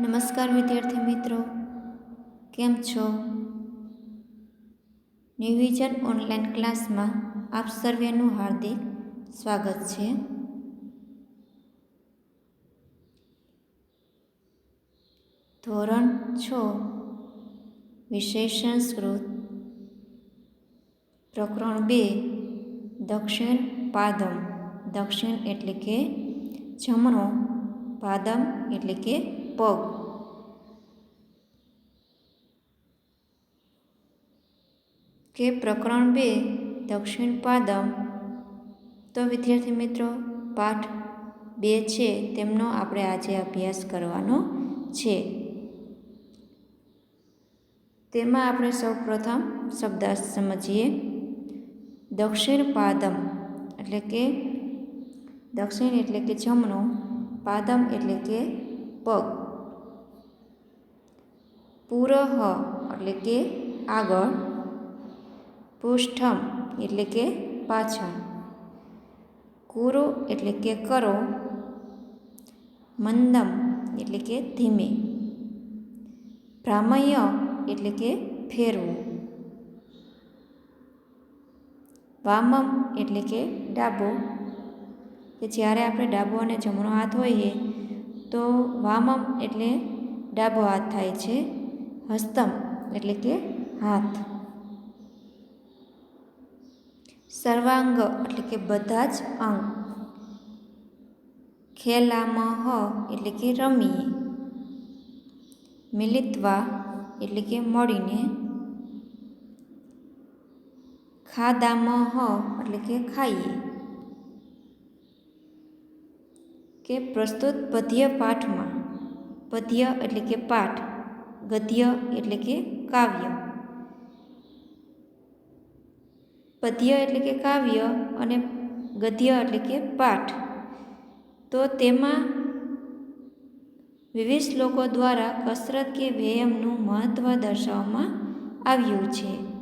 નમસ્કાર વિદ્યાર્થી મિત્રો. કેમ છો? ન્યૂવિઝન ઓનલાઈન ક્લાસમાં આપ સર્વેનું હાર્દિક સ્વાગત છે. ધોરણ છ. વિષય સંસ્કૃત પ્રકરણ બે. દક્ષિણ પાદમ. દક્ષિણ એટલે કે જમણો પાદમ એટલે કે પગ કે પ્રકરણ બે, દક્ષિણ પાદમ. તો વિદ્યાર્થી મિત્રો, પાઠ બે છે, તેમનો આપણે આજે અભ્યાસ કરવાનો છે. તેમાં આપણે સૌ પ્રથમ શબ્દ સમજીએ. દક્ષિણ પાદમ એટલે કે, દક્ષિણ એટલે કે જમણો, પાદમ એટલે કે પગ પુરહ એટલે કે આગળ. પૃષ્ઠમ એટલે કે પાછળ. કુરુ એટલે કે કરો. મંદમ એટલે કે ધીમે. ભ્રામય એટલે કે ફેરવું. વામમ એટલે કે ડાબો. કે જ્યારે આપણે ડાબો અને જમણો હાથ હોઈએ તો વામમ એટલે ડાબો હાથ થાય છે, હસ્તમ એટલે કે હાથ. સર્વાંગ એટલે કે બધા જ અંગ. ખેલામહ એટલે કે રમીએ. મિલિત્વા એટલે કે મળીને. ખાદામહ એટલે કે ખાઈએ. કે પ્રસ્તુત પદ્ય પાઠમાં, પદ્ય એટલે કે પાઠ, ગદ્ય એટલે કે કાવ્ય. પદ્ય એટલે કે કાવ્ય અને ગદ્ય એટલે કે પાઠ. તો તેમાં વિવિધ શ્લોકો દ્વારા કસરત કે વ્યાયામનું મહત્ત્વ દર્શાવવામાં આવ્યું છે.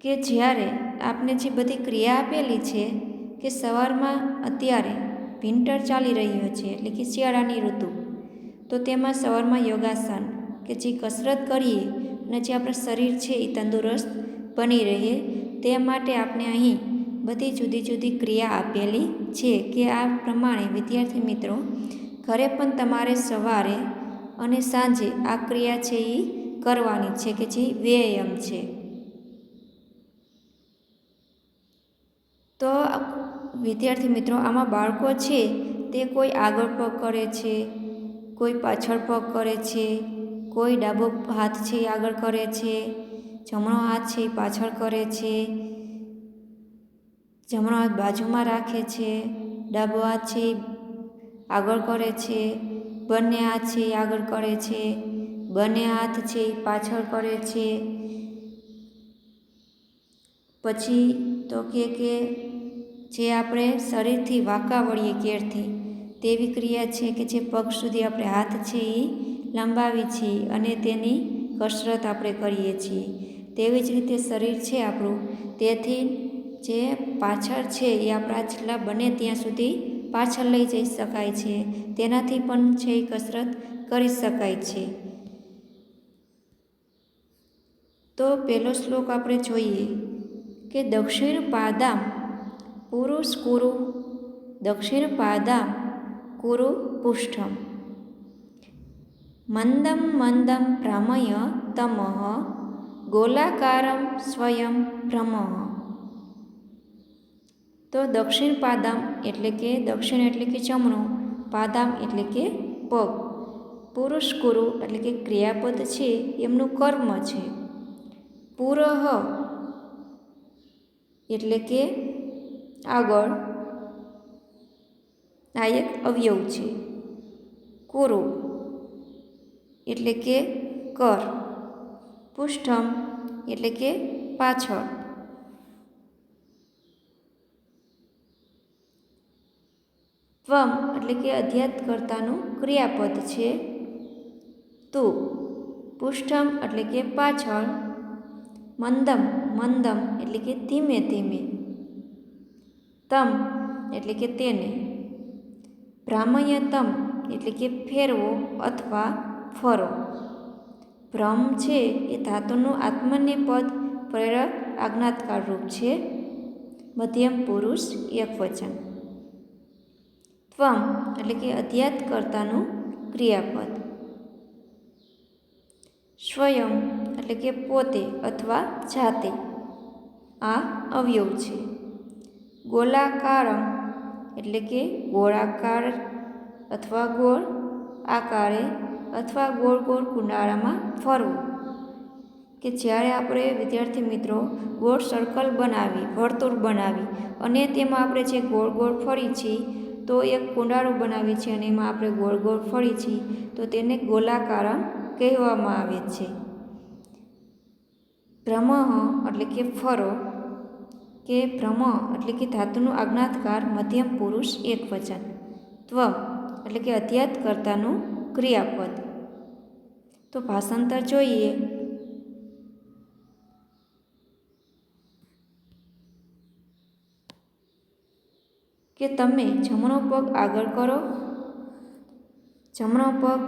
કે જ્યારે આપને જે બધી ક્રિયા આપેલી છે કે સવારમાં અત્યારે વિન્ટર ચાલી રહ્યો છે, એટલે કે શિયાળાની ઋતુ, તો તેમાં સવારમાં યોગાસન કે જે કસરત કરીએ અને જે આપણું શરીર છે એ તંદુરસ્ત બની રહે, તે માટે આપણે અહીં બધી જુદી જુદી ક્રિયા આપેલી છે કે આ પ્રમાણે, વિદ્યાર્થી મિત્રો, ઘરે પણ તમારે સવારે અને સાંજે આ ક્રિયા છે એ કરવાની છે કે જે વ્યાયામ છે. તો વિદ્યાર્થી મિત્રો, આમાં બાળકો છે, તે કોઈ આગળ પગ કરે છે, કોઈ પાછળ પગ કરે છે, કોઈ ડાબો હાથ છે એ આગળ કરે છે, જમણો હાથ છે એ પાછળ કરે છે, જમણો હાથ બાજુમાં રાખે છે, ડાબો હાથ છે એ આગળ કરે છે, બંને હાથ છે એ આગળ કરે છે, બંને હાથ છે એ પાછળ કરે છે. પછી તો કે કે જે આપણે શરીરથી વાંકા વળીએ કેરથી તેવી ક્રિયા છે કે જે પગ સુધી આપણે હાથ છે એ લંબાવી છીએ અને તેની કસરત આપણે કરીએ છીએ. તેવી જ રીતે શરીર છે આપણું, તેથી જે પાછળ છે એ આપણા છેલ્લા બને ત્યાં સુધી પાછળ લઈ જઈ શકાય છે. તેનાથી પણ છે એ કસરત કરી શકાય છે. તો પહેલો શ્લોક આપણે જોઈએ કે દક્ષિણ પાદામ પુરુષ કુરુ દક્ષિણ પાદામ કુરુ પુષ્ઠમ મંદમ મંદમ ભ્રમય તમ ગોલાકારમ સ્વયં ભ્રમ તો દક્ષિણ પાદામ એટલે કે દક્ષિણ એટલે કે જમણો પાદામ એટલે કે પગ પુરુષ કુરુ એટલે કે ક્રિયાપદ છે એમનું કર્મ છે પુરહ એટલે કે આગળ આ એક અવયવ છે. કુરુ એટલે કે કર. પુષ્ઠમ એટલે કે પાછળ. ત્વમ એટલે કે અધ્યાત્કર્તાનું ક્રિયાપદ છે. તો પુષ્ઠમ એટલે કે પાછળ. મંદમ મંદમ એટલે કે ધીમે ધીમે. તમ એટલે કે તેને. ભ્રામયતમ એટલે કે ફેરવો અથવા ફરો. ભ્રમ છે એ ધાતુનું આત્મને પદ, પ્રેરક, આજ્ઞાતકાર રૂપ છે. મધ્યમ પુરુષ યકવચન ત્વમ એટલે કે અધ્યાત કર્તાનું ક્રિયાપદ. સ્વયં એટલે કે પોતે અથવા જાતે. આ અવયવ છે. ગોલાકારમ એટલે કે ગોળાકાર અથવા ગોળ આકારે અથવા ગોળ ગોળ કુંડાળામાં ફરવું. કે જ્યારે આપણે વિદ્યાર્થી મિત્રો ગોળ સર્કલ બનાવી, વર્તુળ બનાવી અને તેમાં આપણે જે ગોળ ગોળ ફરી છીએ તો એક કુંડાળું બનાવી છે અને એમાં આપણે ગોળ ગોળ ફરી છીએ તો તેને ગોલાકારમ કહેવામાં આવે છે. ભ્રમઃ એટલે કે ફરો કે ભ્રમ એટલે કે ધાતુનું આજ્ઞાતકાર મધ્યમ પુરુષ એક વચન. ત્વ એટલે કે અધ્યાત કરતાનું ક્રિયાપદ. તો ભાષાંતર જોઈએ. કે તમે જમણો પગ આગળ કરો, જમણો પગ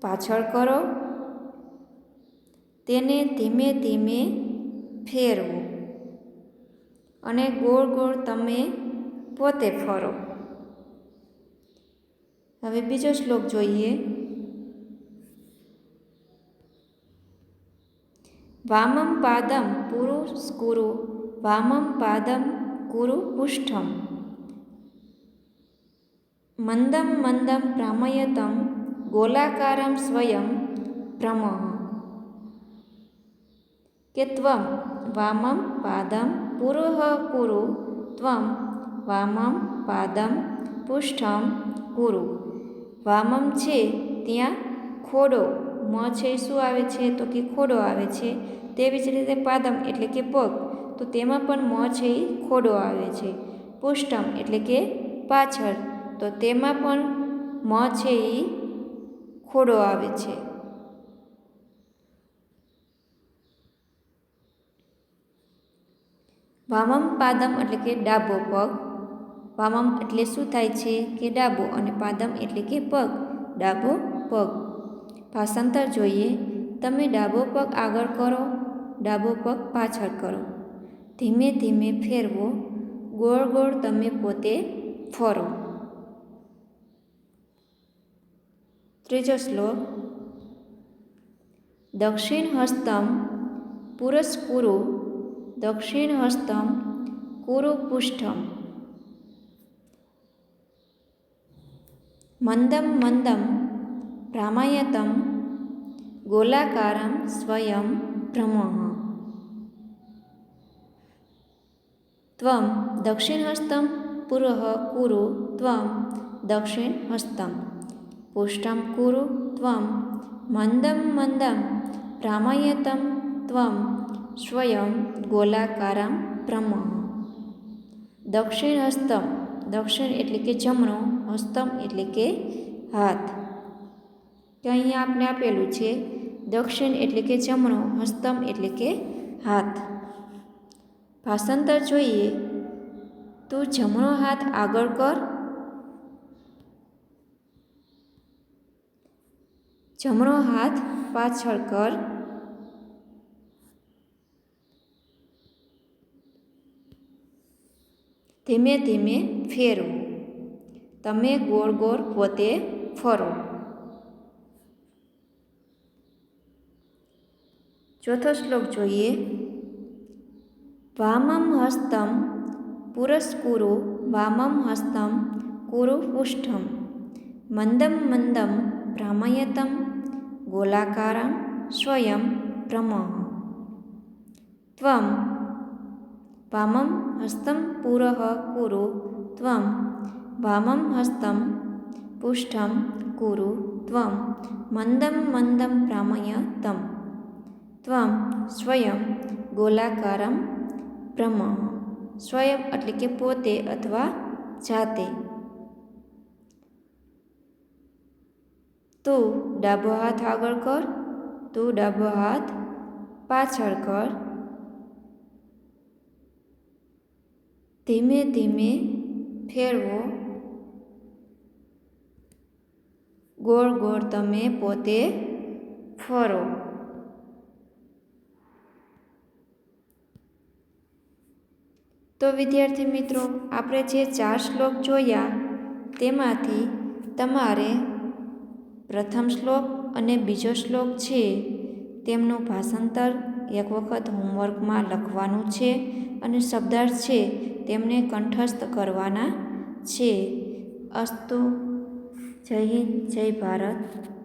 પાછળ કરો, તેને ધીમે ધીમે ફેરવો. અને ગોળ ગોળ તમે પોતે ફરો. હવે બીજો શ્લોક જોઈએ. વામમ પાદમ પુરુ સ્કુરુ, વામમ પાદમ કુરુ પુષ્ઠમ. મંદમ મંદમ ભ્રામયતમ ગોલાકારમ સ્વયં ભ્રમ કે ત્વમ, વામમ પાદમ પુરુહ કુરુ ત્વમ વામમ પાદમ પુષ્ઠમ કુરુ વામમ છે, ત્યાં ખોડો, મ છે, શું આવે છે? તો કે ખોડો આવે છે. તેવી જ રીતે પાદમ એટલે કે પગ, તો તેમાં પણ મ છે એ ખોડો આવે છે. પુષ્ટમ એટલે કે પાછળ, તો તેમાં પણ મ છે એ ખોડો આવે છે. વામમ પાદમ એટલે કે ડાબો પગ. વામમ એટલે શું થાય છે કે ડાબો અને પાદમ એટલે કે પગ. ડાબો પગ. ભાષાંતર જોઈએ. તમે ડાબો પગ આગળ કરો, ડાબો પગ પાછળ કરો. ધીમે ધીમે ફેરવો. ગોળ ગોળ તમે પોતે ફરો. ત્રીજો શ્લોક. દક્ષિણ હસ્તમ પુરસ્કુરુ દક્ષિણ હસ્તમ કુરુ પુષ્ઠમ મંદમ મંદમ ભ્રામાયતમ ગોલાકારમ સ્વયં ભ્રમઃ ત્વમ દક્ષિણહસ્તમ પુરઃ કુરુ, ત્વમ દક્ષિણહસ્તમ પુષ્ટમ કુરુ, ત્વમ મંદમ મંદમ ભ્રામયતમ ત્વમ સ્વયં ગોલાકારમ દક્ષિણ હસ્તમ, દક્ષિણ એટલે કે જમણો, હસ્તમ એટલે કે હાથ. તો અહીંયા આપણે આપેલું છે, દક્ષિણ એટલે કે જમણો, હસ્તમ એટલે કે હાથ. ભાષાંતર જોઈએ તું જમણો હાથ આગળ કર. જમણો હાથ પાછળ કર. ધીમે ધીમે ફેરવું. તમે ગોળ ગોળ પોતે ફરો. ચોથો શ્લોક જોઈએ. વામમ હસ્તમ પુરસ્કુરુ વામમ હસ્તમ કુરુ પુષ્ઠમ. મંદમ મંદમ ભ્રામયતમ ગોલાકારમ સ્વયં ભ્રમઃ. ત્વમ વામમ હસ્તમ પુરઃ કુરુ ત્વમ વામમ હસ્તમ પુષ્ઠમ કુરુ ત્વમ મંદમ મંદમ ભ્રામયતમ ત્વમ સ્વયં ગોલાકારમ બ્રહ્મ સ્વયં એટલે કે પોતે અથવા જાતે। તું ડાબો હાથ આગળ કર, તું ડાબો હાથ પાછળ કર ધીમે ધીમે ફેરવો. ગોળ ગોળ તમે પોતે ફરો. તો વિદ્યાર્થી મિત્રો, આપણે જે ચાર શ્લોક જોયા, તેમાંથી તમારે પ્રથમ શ્લોક અને બીજો શ્લોક છે, તેમનું ભાષાંતર એક વખત હોમવર્કમાં લખવાનું છે અને શબ્દાર્થ છે તેમને કંઠસ્થ કરવાના છે. અસ્તુ. જય હિન્દ, જય ભારત.